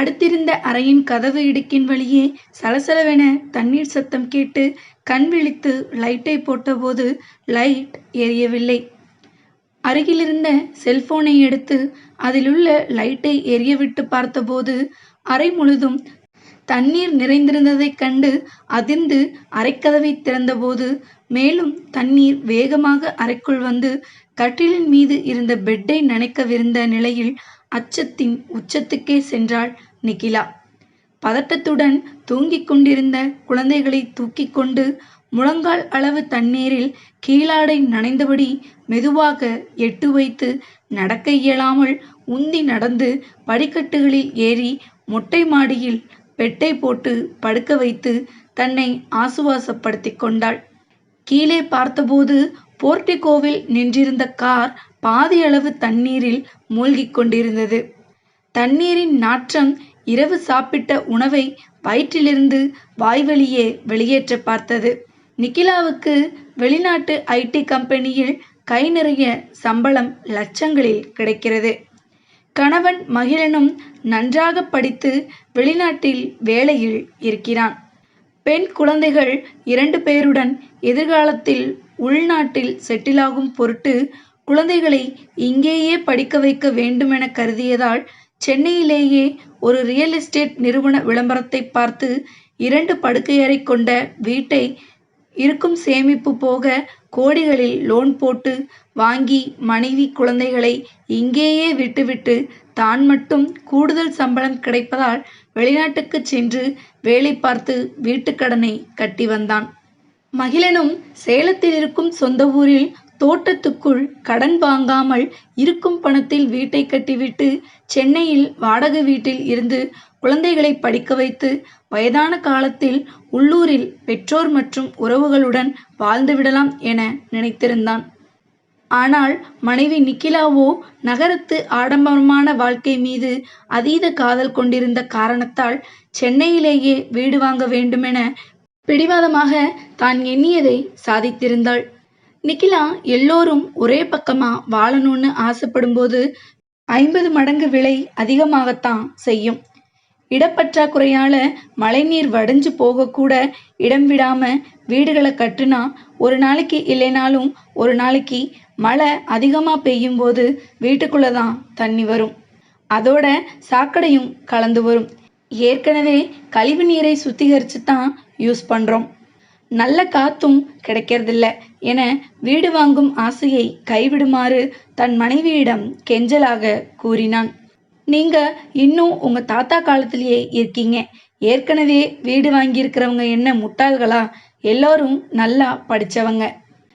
படுத்திருந்த அறையின் கதவு இடுக்கின் வழியே சலசலவென தண்ணீர் சத்தம் கேட்டு கண் விழித்து லைட்டை போட்டபோது லைட் எரியவில்லை. அருகிலிருந்த செல்போனை எடுத்து அதிலுள்ள லைட்டை எரியவிட்டு பார்த்தபோது அறை முழுதும் தண்ணீர் நிறைந்திருந்ததைக் கண்டு அதிர்ந்து அறைக்கதவை திறந்தபோது மேலும் தண்ணீர் வேகமாக அறைக்குள் வந்து கட்டிலின் மீது இருந்த பெட்டை நனைக்கவிருந்த நிலையில் அச்சத்தின் உச்சத்துக்கே சென்றாள் நிகிலா. பதட்டத்துடன் தூங்கிக் கொண்டிருந்த குழந்தைகளை தூக்கிக் கொண்டு முழங்கால் அளவு தண்ணீரில் கீழாடை நனைந்தபடி மெதுவாக எட்டு வைத்து நடக்க இயலாமல் உந்தி நடந்து படிக்கட்டுகளில் ஏறி மொட்டை மாடியில் பெட்டை போட்டு படுக்க வைத்து தன்னை ஆசுவாசப்படுத்தி கொண்டாள். கீழே பார்த்தபோது போர்டிகோவில் நின்றிருந்த கார் பாதியளவு தண்ணீரில் மூழ்கிக் கொண்டிருந்தது. தண்ணீரின் நாற்றம் இரவு சாப்பிட்ட உணவை வயிற்றிலிருந்து வாய்வழியே வெளியேற்ற பார்த்தது. நிகிலாவுக்கு வெளிநாட்டு ஐடி கம்பெனியில் கை நிறைய சம்பளம் லட்சங்களில் கிடைக்கிறது. கணவன் மகிழனும் நன்றாக படித்து வெளிநாட்டில் வேலையில் இருக்கிறான். பெண் குழந்தைகள் இரண்டு பேருடன் எதிர்காலத்தில் உள்நாட்டில் செட்டிலாகும் பொருட்டு குழந்தைகளை இங்கேயே படிக்க வைக்க வேண்டுமென கருதியதால் சென்னையிலேயே ஒரு ரியல் எஸ்டேட் நிறுவன விளம்பரத்தை பார்த்து இரண்டு படுக்கையறை கொண்ட வீட்டை இருக்கும் சேமிப்பு போக கோடிகளில் லோன் போட்டு வாங்கி மனைவி குழந்தைகளை இங்கேயே விட்டுவிட்டு தான் மட்டும் கூடுதல் சம்பளம் கிடைப்பதால் வெளிநாட்டுக்கு சென்று வேலை பார்த்து வீட்டுக்கடனை கட்டி வந்தான். மகிழனும் சேலத்தில் இருக்கும் சொந்த ஊரில் தோட்டத்துக்குள் கடன் வாங்காமல் இருக்கும் பணத்தில் வீட்டை கட்டிவிட்டு சென்னையில் வாடகை வீட்டில் இருந்து குழந்தைகளை படிக்க வைத்து வயதான காலத்தில் உள்ளூரில் பெற்றோர் மற்றும் உறவுகளுடன் வாழ்ந்துவிடலாம் என நினைத்திருந்தான். ஆனால் மனைவி நிக்கிலாவோ நகரத்து ஆடம்பரமான வாழ்க்கை மீது அதீத காதல் கொண்டிருந்த காரணத்தால் சென்னையிலேயே வீடு வாங்க வேண்டுமென பிடிவாதமாக தான் எண்ணியதை சாதித்திருந்தாள். நிக்கிலா எல்லோரும் ஒரே பக்கமா வாழணும்னு ஆசைப்படும்போது ஐம்பது மடங்கு விலை அதிகமாகத்தான் செய்யும். இடப்பற்றாக்குறையால மழைநீர் வடிஞ்சு போகக்கூட இடம் விடாம வீடுகளை கட்டுனா ஒரு நாளைக்கு இல்லைனாலும் ஒரு நாளைக்கு மழை அதிகமா பெய்யும் போது வீட்டுக்குள்ள தான் தண்ணி வரும். அதோட சாக்கடையும் கலந்து வரும். ஏற்கனவே கழிவு நீரை சுத்திகரித்து தான் யூஸ் பண்றோம். நல்ல காத்தும் கிடைக்கிறதில்ல என வீடு வாங்கும் ஆசையை கைவிடுமாறு தன் மனைவியிடம் கெஞ்சலாக கூறினான். நீங்க இன்னும் உங்க தாத்தா காலத்திலேயே இருக்கீங்க. ஏற்கனவே வீடு வாங்கியிருக்கிறவங்க என்ன முட்டாள்களா? எல்லாரும் நல்லா படித்தவங்க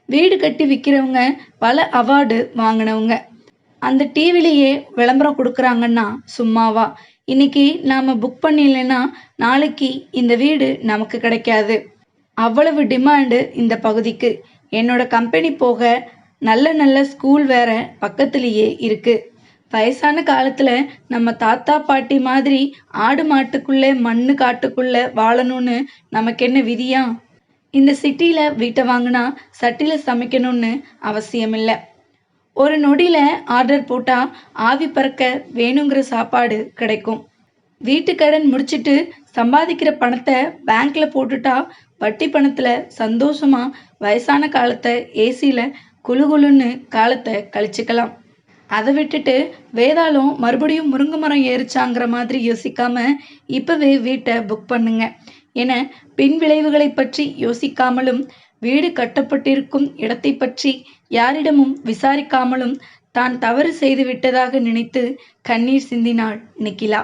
வீடு கட்டி விற்கிறவங்க பல அவார்டு வாங்கினவங்க. அந்த டிவிலேயே விளம்பரம் கொடுக்குறாங்கன்னா சும்மாவா? இன்னைக்கு நாம புக் பண்ணிடலைன்னா நாளைக்கு இந்த வீடு நமக்கு கிடைக்காது. அவ்வளவு டிமாண்டு இந்த பகுதிக்கு. என்னோட கம்பெனி போக நல்ல நல்ல ஸ்கூல் வேற பக்கத்துலேயே இருக்கு. வயசான காலத்துல நம்ம தாத்தா பாட்டி மாதிரி ஆடு மாட்டுக்குள்ளே மண்ணு காட்டுக்குள்ள வாழணும்னு நமக்கு என்ன விதியா? இந்த சிட்டியில வீட்டை வாங்கினா சட்டில சமைக்கணும்னு அவசியம் இல்லை ஒரு நொடியில ஆர்டர் போட்டா ஆவி பறக்க வேணுங்கிற சாப்பாடு கிடைக்கும். வீட்டு கடன் முடிச்சிட்டு சம்பாதிக்கிற பணத்தை பேங்க்ல போட்டுட்டா வட்டி பணத்துல சந்தோஷமா வயசான காலத்தை ஏசியில குளு குளுன்னு காலத்தை கழிச்சுக்கலாம். அதை விட்டுட்டு வேதாளம் மறுபடியும் முருங்கை மரம் ஏறிச்சாங்கிற மாதிரி யோசிக்காம இப்பவே வீட்டை புக் பண்ணுங்க. என பின் விளைவுகளை பற்றி யோசிக்காமலும் வீடு கட்டப்பட்டிருக்கும் இடத்தை பற்றி யாரிடமும் விசாரிக்காமலும் தான் தவறு செய்து விட்டதாக நினைத்து கண்ணீர் சிந்தினாள் நிக்கிலா.